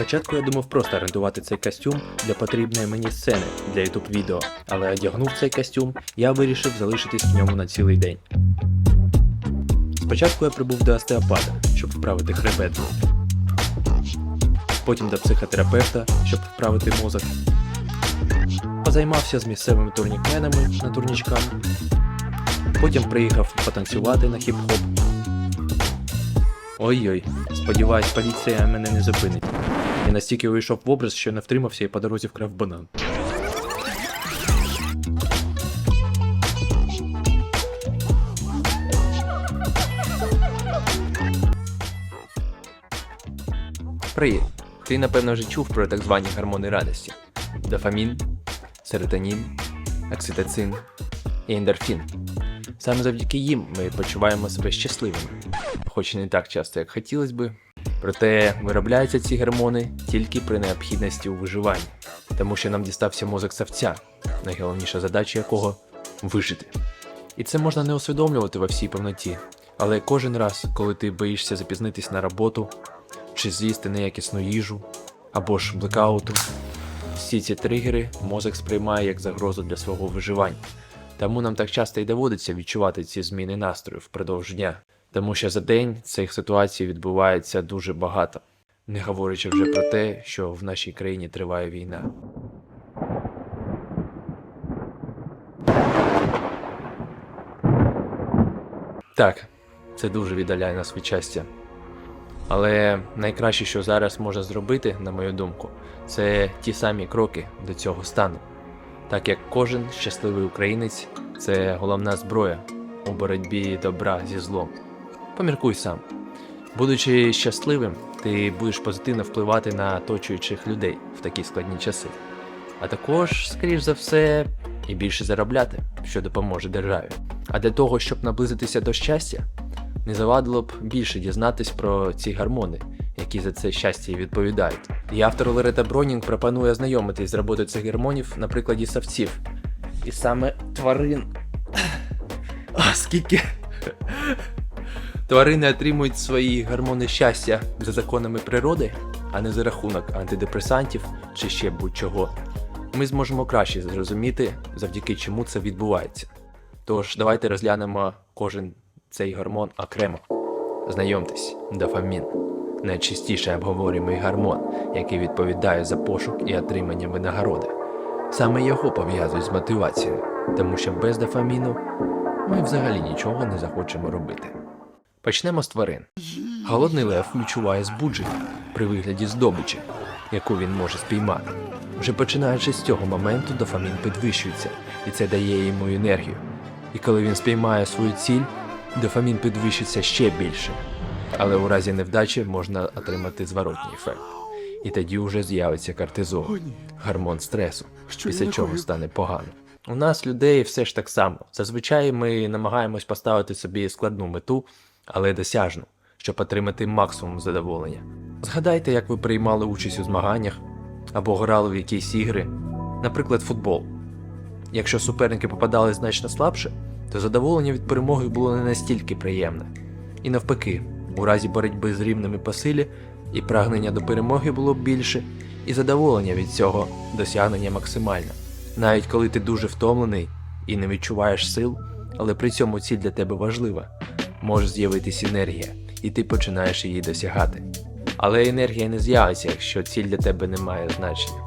Спочатку я думав просто орендувати цей костюм для потрібної мені сцени для YouTube відео, але одягнув цей костюм, я вирішив залишитись в ньому на цілий день. Спочатку я прибув до остеопата, щоб вправити хребет. Потім до психотерапевта, щоб вправити мозок. Позаймався з місцевими турнікменами на турнічкам. Потім приїхав потанцювати на хіп-хоп. Ой-ой, сподіваюсь, поліція мене не зупинить. Я настільки увійшов в образ, що не втримався і по дорозі вкрав банан. Привіт! Ти напевно вже чув про так звані гормони радості: дофамін, серотонін, окситоцин і ендорфін. Саме завдяки їм ми почуваємо себе щасливими, хоч і не так часто, як хотілося би. Проте виробляються ці гормони тільки при необхідності у виживанні, тому що нам дістався мозок савця, найголовніша задача якого вижити. І це можна не усвідомлювати во всій повноті, але кожен раз, коли ти боїшся запізнитись на роботу, чи з'їсти неякісну їжу, або ж блекауту. Всі ці тригери мозок сприймає як загрозу для свого виживання. Тому нам так часто і доводиться відчувати ці зміни настрою впродовж дня, тому що за день цих ситуацій відбувається дуже багато, не говорячи вже про те, що в нашій країні триває війна. Так, це дуже віддаляє нас від щастя. Але найкраще, що зараз можна зробити, на мою думку, це ті самі кроки до цього стану. Так як кожен щасливий українець це головна зброя у боротьбі добра зі злом. Поміркуй сам. Будучи щасливим, ти будеш позитивно впливати на оточуючих людей в такі складні часи. А також, скоріш за все, і більше заробляти, що допоможе державі. А для того, щоб наблизитися до щастя, не завадило б більше дізнатись про ці гормони, які за це щастя і відповідають. І автор Лерета Бронінг пропонує ознайомитись з роботою цих гормонів на прикладі савців. І саме тварин. А скільки. Тварини отримують свої гормони щастя за законами природи, а не за рахунок антидепресантів чи ще будь-чого. Ми зможемо краще зрозуміти, завдяки чому це відбувається. Тож давайте розглянемо кожен цей гормон окремо. Знайомтесь, дофамін найчастіше обговорюємий гормон, який відповідає за пошук і отримання винагороди. Саме його пов'язують з мотивацією, тому що без дофаміну ми взагалі нічого не захочемо робити. Почнемо з тварин. Голодний лев відчуває збудження при вигляді здобичі, яку він може спіймати. Вже починаючи з цього моменту, дофамін підвищується, і це дає йому енергію. І коли він спіймає свою ціль, дофамін підвищиться ще більше. Але у разі невдачі можна отримати зворотній ефект. І тоді вже з'явиться кортизол, гормон стресу, після чого стане погано. У нас людей все ж так само. Зазвичай ми намагаємось поставити собі складну мету, але досяжну, щоб отримати максимум задоволення. Згадайте, як ви приймали участь у змаганнях або грали в якісь ігри, наприклад, футбол. Якщо суперники попадали значно слабше, то задоволення від перемоги було не настільки приємне. І навпаки, у разі боротьби з рівними по силі і прагнення до перемоги було б більше, і задоволення від цього досягнення максимальне. Навіть коли ти дуже втомлений і не відчуваєш сил, але при цьому ціль для тебе важлива, може з'явитись енергія, і ти починаєш її досягати. Але енергія не з'явиться, якщо ціль для тебе не має значення.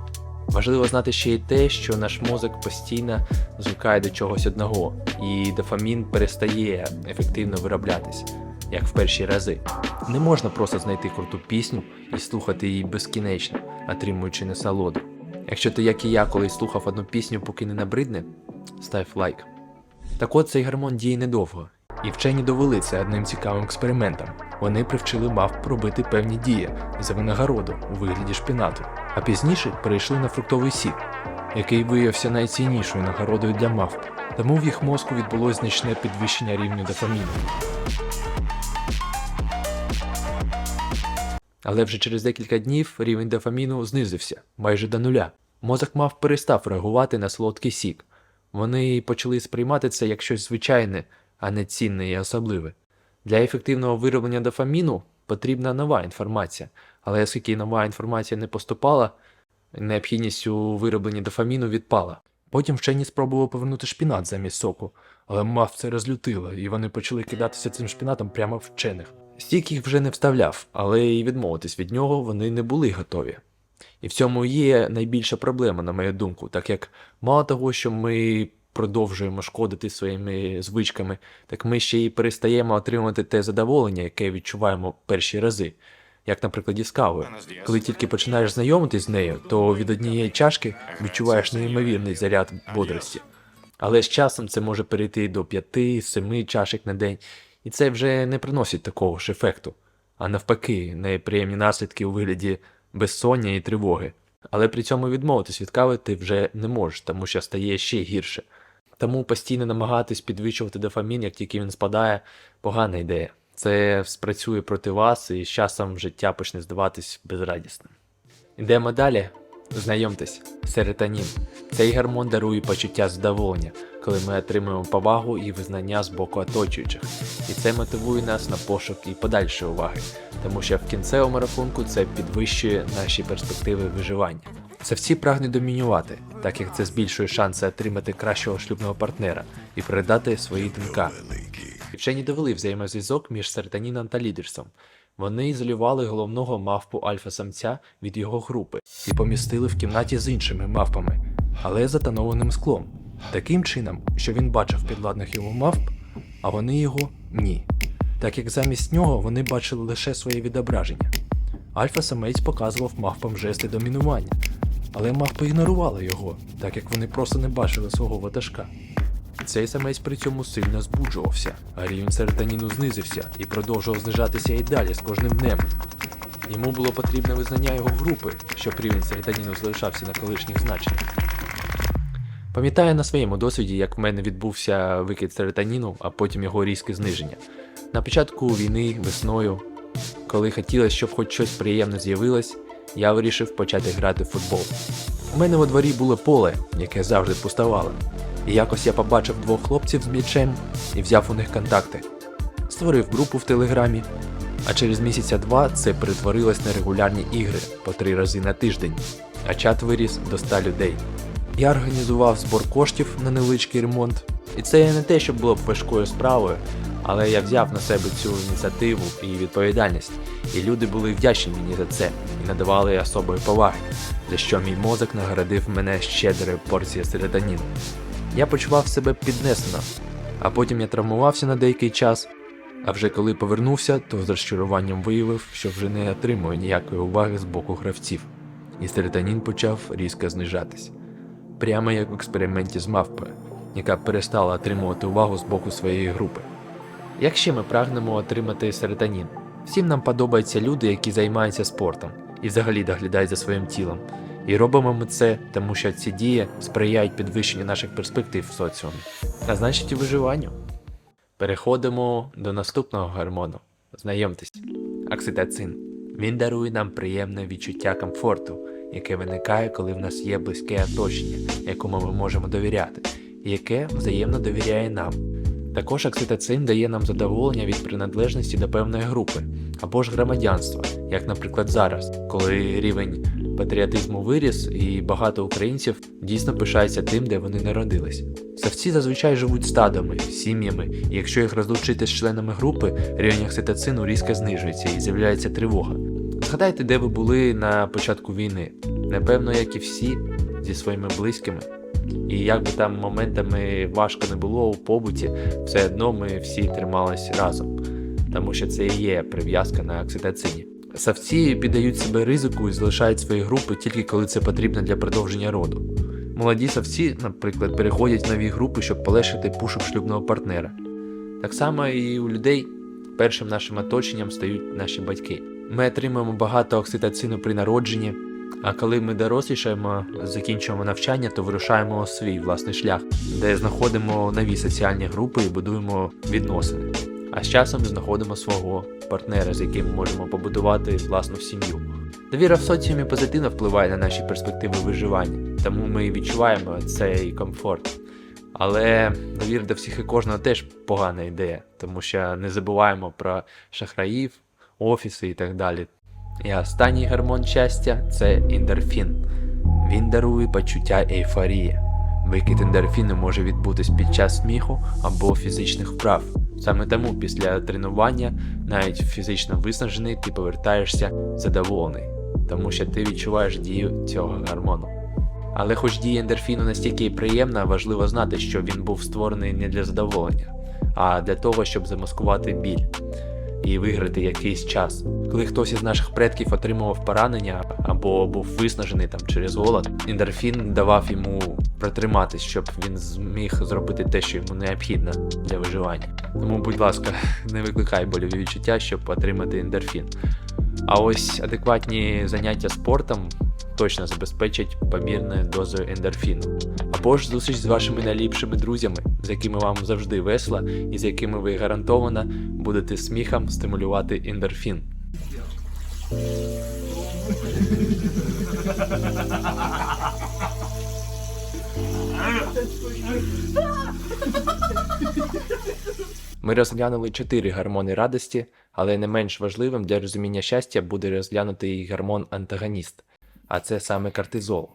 Важливо знати ще й те, що наш мозок постійно звикає до чогось одного, і дофамін перестає ефективно вироблятися, як в перші рази. Не можна просто знайти круту пісню і слухати її безкінечно, отримуючи насолоду. Якщо ти, як і я, колись слухав одну пісню, поки не набридне, став лайк. Так от цей гормон діє недовго, і вчені довели це одним цікавим експериментом. Вони привчили мав пробити певні дії за винагороду у вигляді шпінату, а пізніше перейшли на фруктовий сік, який виявився найціннішою нагородою для мавп. Тому в їх мозку відбулось значне підвищення рівню дофаміну. Але вже через декілька днів рівень дофаміну знизився майже до нуля. Мозок мав перестав реагувати на солодкий сік. Вони почали сприймати це як щось звичайне, а не цінне і особливе. Для ефективного вироблення дофаміну потрібна нова інформація, Але оскільки нова інформація не поступала, необхідність у виробленні дофаміну відпала. Потім вчені спробували повернути шпінат замість соку, але мав це розлютило, і вони почали кидатися цим шпінатом прямо вчених. Стік їх вже не вставляв, але і відмовитись від нього вони не були готові. І в цьому є найбільша проблема, на мою думку, так як мало того, що ми продовжуємо шкодити своїми звичками, так ми ще й перестаємо отримувати те задоволення, яке відчуваємо перші рази. Як на прикладі з кавою. Коли тільки починаєш знайомитись з нею, то від однієї чашки відчуваєш неймовірний заряд бодрості. Але з часом це може перейти до 5-7 чашек на день, і це вже не приносить такого ж ефекту, а навпаки, неприємні наслідки у вигляді безсоння і тривоги. Але при цьому відмовитись від кави ти вже не можеш, тому що стає ще гірше. Тому постійно намагатись підвищувати дофамін, як тільки він спадає, погана ідея. Це спрацює проти вас, і з часом життя почне здаватись безрадісним. Ідемо далі. Знайомтесь, серотонін. Цей гормон дарує почуття задоволення, коли ми отримуємо повагу і визнання з боку оточуючих. І це мотивує нас на пошук і подальшої уваги, тому що в кінцевому рахунку це підвищує наші перспективи виживання. Це всі прагнуть домінювати, так як це збільшує шанси отримати кращого шлюбного партнера і передати свої думка. Вчені довели взаємозв'язок між серотоніном та лідерством. Вони ізолювали головного мавпу альфа-самця від його групи і помістили в кімнаті з іншими мавпами, але затонованим склом, таким чином, що він бачив підладних йому мавп, а вони його ні. Так як замість нього вони бачили лише своє відображення. Альфа-самець показував мавпам жести домінування, але мавпи ігнорували його, так як вони просто не бачили свого ватажка. Цей самець при цьому сильно збуджувався, а рівень серотоніну знизився і продовжував знижатися і далі з кожним днем. Йому було потрібне визнання його групи, щоб рівень серотоніну залишався на колишніх значеннях. Пам'ятаю на своєму досвіді, як в мене відбувся викид серотоніну, а потім його різке зниження. На початку війни, весною, коли хотілося, щоб хоч щось приємне з'явилось, я вирішив почати грати в футбол. У мене во дворі було поле, яке завжди пустувало. І якось я побачив двох хлопців з м'ячем і взяв у них контакти. Створив групу в телеграмі, а через місяця два це перетворилось на регулярні ігри по три рази на тиждень, а чат виріс до 100 людей. Я організував збор коштів на невеличкий ремонт, і це не те, що було б важкою справою, але я взяв на себе цю ініціативу і відповідальність, і люди були вдячні мені за це і надавали особої поваги, за що мій мозок наградив мене щедрою порцією серотоніну. Я почував себе піднесено, а потім я травмувався на деякий час. А вже коли повернувся, то з розчаруванням виявив, що вже не отримую ніякої уваги з боку гравців, і серотонін почав різко знижатись. Прямо як в експерименті з мавпою, яка перестала отримувати увагу з боку своєї групи. Як ще ми прагнемо отримати серотонін? Всім нам подобаються люди, які займаються спортом і взагалі доглядають за своїм тілом. І робимо ми це, тому що ці дії сприяють підвищенню наших перспектив в соціумі, а значить і виживанню. Переходимо до наступного гормону. Знайомтесь, окситоцин. Він дарує нам приємне відчуття комфорту, яке виникає, коли в нас є близьке оточення, якому ми можемо довіряти, і яке взаємно довіряє нам. Також окситоцин дає нам задоволення від приналежності до певної групи або ж громадянства, як, наприклад, зараз, коли рівень патріотизму виріс, і багато українців дійсно пишаються тим, де вони народились. Савці зазвичай живуть стадами, сім'ями, і якщо їх розлучити з членами групи, рівень окситоцину різко знижується і з'являється тривога. Згадайте, де ви були на початку війни. Напевно, як і всі, зі своїми близькими. І як би там моментами важко не було у побуті, все одно ми всі тримались разом, тому що це і є прив'язка на окситоцині. Савці піддають себе ризику і залишають свої групи тільки коли це потрібно для продовження роду. Молоді савці, наприклад, переходять в нові групи, щоб полегшити пошук шлюбного партнера. Так само і у людей першим нашим оточенням стають наші батьки. Ми отримуємо багато окситоцину при народженні, а коли ми дорослішаємо, закінчуємо навчання, то вирушаємо свій власний шлях, де знаходимо нові соціальні групи і будуємо відносини. А з часом знаходимо свого партнера, з яким можемо побудувати власну сім'ю. Довіра в соціумі позитивно впливає на наші перспективи виживання, тому ми відчуваємо цей комфорт. Але довіра до всіх і кожного теж погана ідея, тому що не забуваємо про шахраїв, офіси і так далі. І останній гормон щастя це ендорфін. Він дарує почуття ейфорії. Викид ендорфіну може відбутись під час сміху або фізичних вправ. Саме тому після тренування, навіть фізично виснажений, ти повертаєшся задоволений, тому що ти відчуваєш дію цього гормону. Але хоч дія ендорфіну настільки приємна, важливо знати, що він був створений не для задоволення, а для того, щоб замаскувати біль і виграти якийсь час. Коли хтось із наших предків отримував поранення або був виснажений там через голод, ендорфін давав йому протриматись, щоб він зміг зробити те, що йому необхідно для виживання. Тому, будь ласка, не викликай больові відчуття, щоб отримати ендорфін. А ось адекватні заняття спортом точно забезпечать помірною дозою ендорфіну. Або ж зустріч з вашими найліпшими друзями, з якими вам завжди весело і з якими ви гарантовано будете сміхом стимулювати ендорфін. Ми розглянули чотири гормони радості, але не менш важливим для розуміння щастя буде розглянути і гормон антагоніст, а це саме кортизол,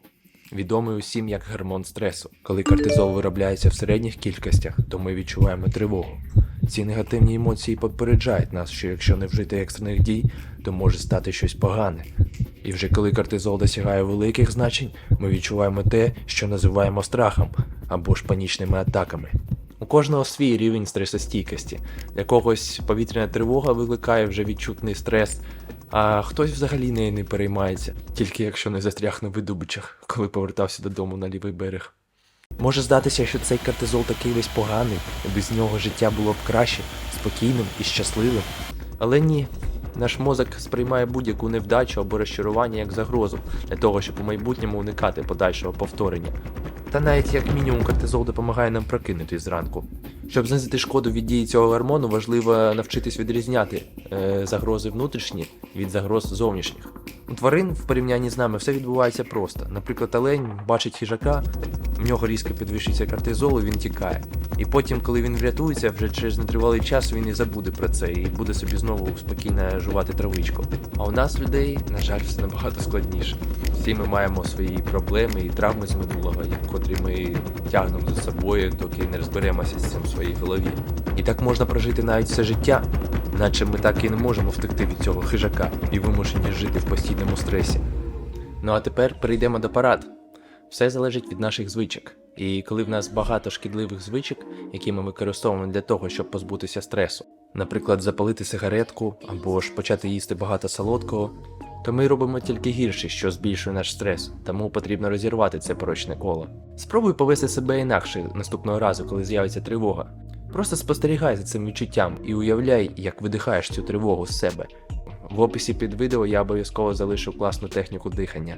відомий усім як гормон стресу. Коли кортизол виробляється в середніх кількостях, то ми відчуваємо тривогу. Ці негативні емоції попереджають нас, що якщо не вжити екстрених дій, то може стати щось погане. І вже коли кортизол досягає великих значень, ми відчуваємо те, що називаємо страхом або ж панічними атаками. У кожного свій рівень стресостійкості. Для когось повітряна тривога викликає вже відчутний стрес, а хтось взагалі нею не переймається, тільки якщо не застряг на видобичах, коли повертався додому на лівий берег. Може здатися, що цей кортизол такий весь поганий, без нього життя було б краще, спокійним і щасливим. Але ні. Наш мозок сприймає будь-яку невдачу або розчарування як загрозу для того, щоб у майбутньому уникати подальшого повторення. Та навіть як мінімум кортизол допомагає нам прокинутись зранку. Щоб знизити шкоду від дії цього гормону, важливо навчитись відрізняти е, загрози внутрішні від загроз зовнішніх. Тварин в порівнянні з нами все відбувається просто. Наприклад, олень бачить хижака, в нього різко підвищується кортизол, і він тікає. І потім, коли він врятується, вже через нетривалий час він і забуде про це і буде собі знову спокійно жувати травичку. А у нас людей, на жаль, все набагато складніше. Всі ми маємо свої проблеми і травми з минулого, котрі ми тягнемо за собою, доки не розберемося з цим в своїй голові. І так можна прожити навіть все життя, наче ми так і не можемо втекти від цього хижака і вимушені жити в постійному стресі. Ну а тепер перейдемо до парад. Все залежить від наших звичок. І коли в нас багато шкідливих звичок, які ми використовуємо для того, щоб позбутися стресу, наприклад, запалити сигаретку або ж почати їсти багато солодкого, то ми робимо тільки гірше, що збільшує наш стрес, тому потрібно розірвати це порочне коло. Спробуй повести себе інакше наступного разу, коли з'явиться тривога. Просто спостерігай за цим відчуттям і уявляй, як видихаєш цю тривогу з себе. В описі під відео я обов'язково залишу класну техніку дихання.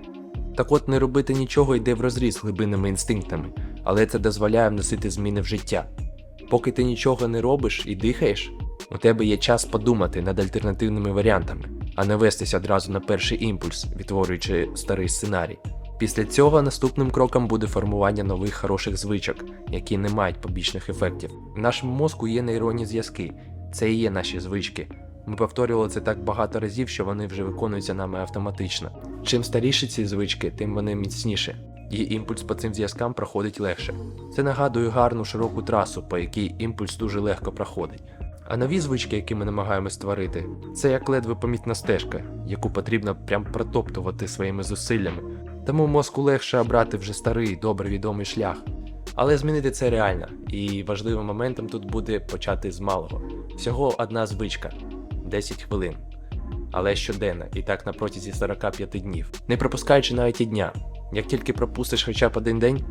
Так от не робити нічого йде врозріз з глибинними інстинктами, але це дозволяє вносити зміни в життя. Поки ти нічого не робиш і дихаєш, у тебе є час подумати над альтернативними варіантами, а не вестися одразу на перший імпульс, відтворюючи старий сценарій. Після цього наступним кроком буде формування нових хороших звичок, які не мають побічних ефектів. В нашому мозку є нейронні зв'язки, це і є наші звички. Ми повторювали це так багато разів, що вони вже виконуються нами автоматично. Чим старіші ці звички, тим вони міцніші, і імпульс по цим зв'язкам проходить легше. Це нагадує гарну широку трасу, по якій імпульс дуже легко проходить. А нові звички, які ми намагаємось створити, це як ледве помітна стежка, яку потрібно прям протоптувати своїми зусиллями. Тому мозку легше обрати вже старий, добре відомий шлях. Але змінити це реально, і важливим моментом тут буде почати з малого. Всього одна звичка 10 хвилин. Але щоденно, і так на протязі 45 днів, не пропускаючи навіть і дня. Як тільки пропустиш хоча б один день,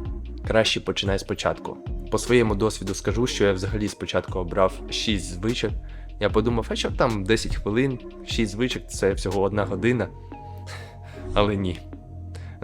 краще починай спочатку. По своєму досвіду скажу, що я взагалі спочатку обрав 6 звичок. Я подумав, а що там 10 хвилин, 6 звичок це всього одна година. Але ні.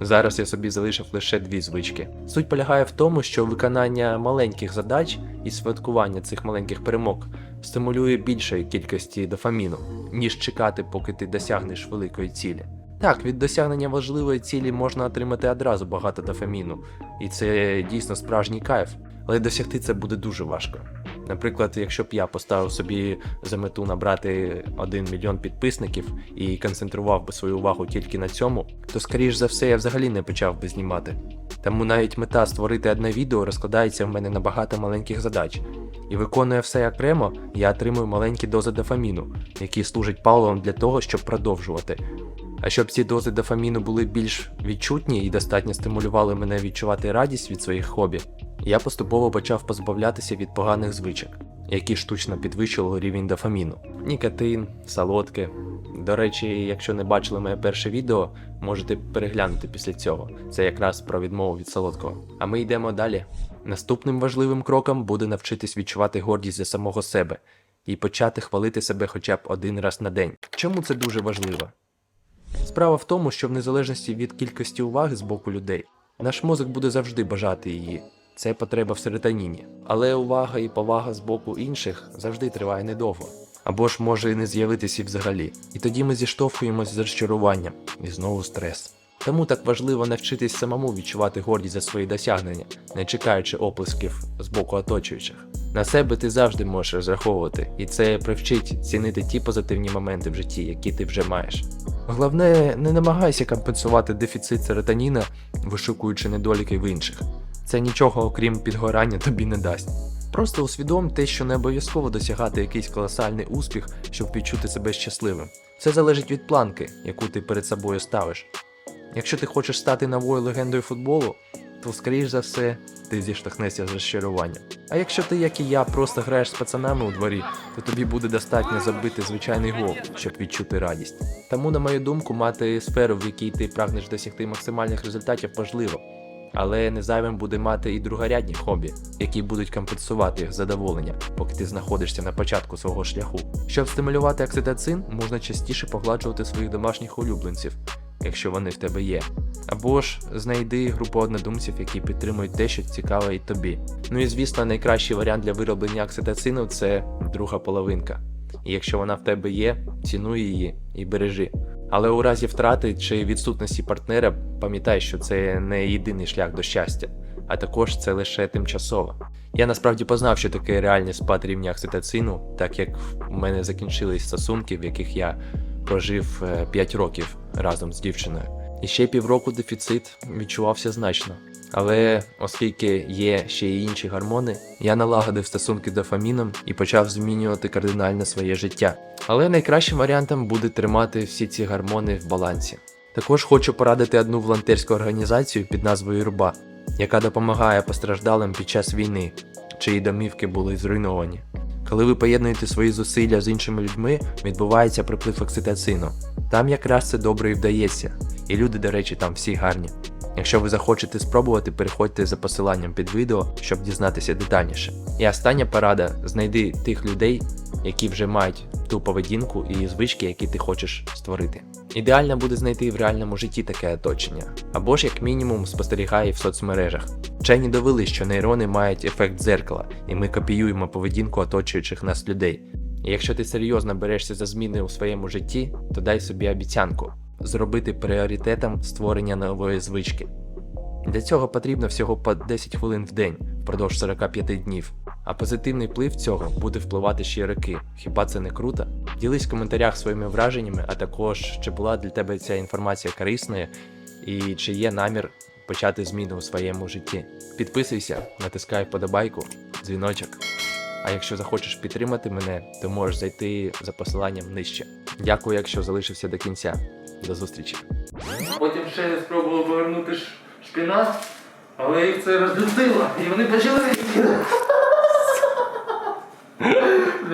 Зараз я собі залишив лише дві звички. Суть полягає в тому, що виконання маленьких задач і святкування цих маленьких перемог стимулює більшої кількості дофаміну, ніж чекати, поки ти досягнеш великої цілі. Так, від досягнення важливої цілі можна отримати одразу багато дофаміну, і це дійсно справжній кайф, але досягти це буде дуже важко. Наприклад, якщо б я поставив собі за мету набрати 1 мільйон підписників і концентрував би свою увагу тільки на цьому, то скоріш за все я взагалі не почав би знімати. Тому навіть мета створити одне відео розкладається в мене на багато маленьких задач. І виконує все окремо, я отримую маленькі дози дофаміну, які служать паливом для того, щоб продовжувати. А щоб ці дози дофаміну були більш відчутні і достатньо стимулювали мене відчувати радість від своїх хобі, я поступово почав позбавлятися від поганих звичок, які штучно підвищували рівень дофаміну. Нікотин, солодке. До речі, якщо не бачили моє перше відео, можете переглянути після цього. Це якраз про відмову від солодкого. А ми йдемо далі. Наступним важливим кроком буде навчитись відчувати гордість за самого себе і почати хвалити себе хоча б один раз на день. Чому це дуже важливо? Справа в тому, що в незалежності від кількості уваги з боку людей, наш мозок буде завжди бажати її. Це потреба в серотоніні. Але увага і повага з боку інших завжди триває недовго. Або ж може і не з'явитися взагалі. І тоді ми зіштовхуємось з розчаруванням і знову стрес. Тому так важливо навчитись самому відчувати гордість за свої досягнення, не чекаючи оплесків з боку оточуючих. На себе ти завжди можеш розраховувати, і це привчить цінити ті позитивні моменти в житті, які ти вже маєш. Головне, не намагайся компенсувати дефіцит серотоніна, вишукуючи недоліки в інших. Це нічого окрім підгорання тобі не дасть. Просто усвідом те, що не обов'язково досягати якийсь колосальний успіх, щоб відчути себе щасливим. Це залежить від планки, яку ти перед собою ставиш. Якщо ти хочеш стати новою легендою футболу, то скоріш за все ти зіштовхнешся з розчаруванням. А якщо ти, як і я, просто граєш з пацанами у дворі, то тобі буде достатньо забити звичайний гол, щоб відчути радість. Тому, на мою думку, мати сферу, в якій ти прагнеш досягти максимальних результатів, важливо. Але не зайвим буде мати і другорядні хобі, які будуть компенсувати задоволення, поки ти знаходишся на початку свого шляху. Щоб стимулювати окситоцин, можна частіше погладжувати своїх домашніх улюбленців, якщо вони в тебе є. Або ж знайди групу однодумців, які підтримують те, що цікаве і тобі. Ну і звісно, найкращий варіант для вироблення окситоцину це друга половинка. І якщо вона в тебе є, цінуй її і бережи. Але у разі втрати чи відсутності партнера пам'ятай, що це не єдиний шлях до щастя, а також це лише тимчасово. Я насправді познав, що таке реальний спад рівня окситоцину, так як в мене закінчились стосунки, в яких я прожив 5 років разом з дівчиною. І ще півроку дефіцит відчувався значно. Але оскільки є ще й інші гормони, я налагодив стосунки з дофаміном і почав змінювати кардинально своє життя. Але найкращим варіантом буде тримати всі ці гормони в балансі. Також хочу порадити одну волонтерську організацію під назвою Руба, яка допомагає постраждалим під час війни, чиї домівки були зруйновані. Коли ви поєднуєте свої зусилля з іншими людьми, відбувається приплив окситоцину. Там якраз це добре і вдається, і люди, до речі, там всі гарні. Якщо ви захочете спробувати, переходьте за посиланням під відео, щоб дізнатися детальніше. І остання порада: знайди тих людей, які вже мають ту поведінку і звички, які ти хочеш створити. Ідеально буде знайти в реальному житті таке оточення, або ж як мінімум спостерігай в соцмережах. Вчені довели, що нейрони мають ефект дзеркала, і ми копіюємо поведінку оточуючих нас людей. І якщо ти серйозно берешся за зміни у своєму житті, то дай собі обіцянку зробити пріоритетом створення нової звички. Для цього потрібно всього по 10 хвилин в день впродовж 45 днів. А позитивний вплив цього буде впливати ще роки. Хіба це не круто? Ділись в коментарях своїми враженнями, а також чи була для тебе ця інформація корисною і чи є намір почати зміни у своєму житті. Підписуйся, натискай вподобайку, дзвіночок. А якщо захочеш підтримати мене, то можеш зайти за посиланням нижче. Дякую, якщо залишився до кінця. До зустрічі. Потім ще я спробував повернути шпінат, але їх це розділило, і вони почали.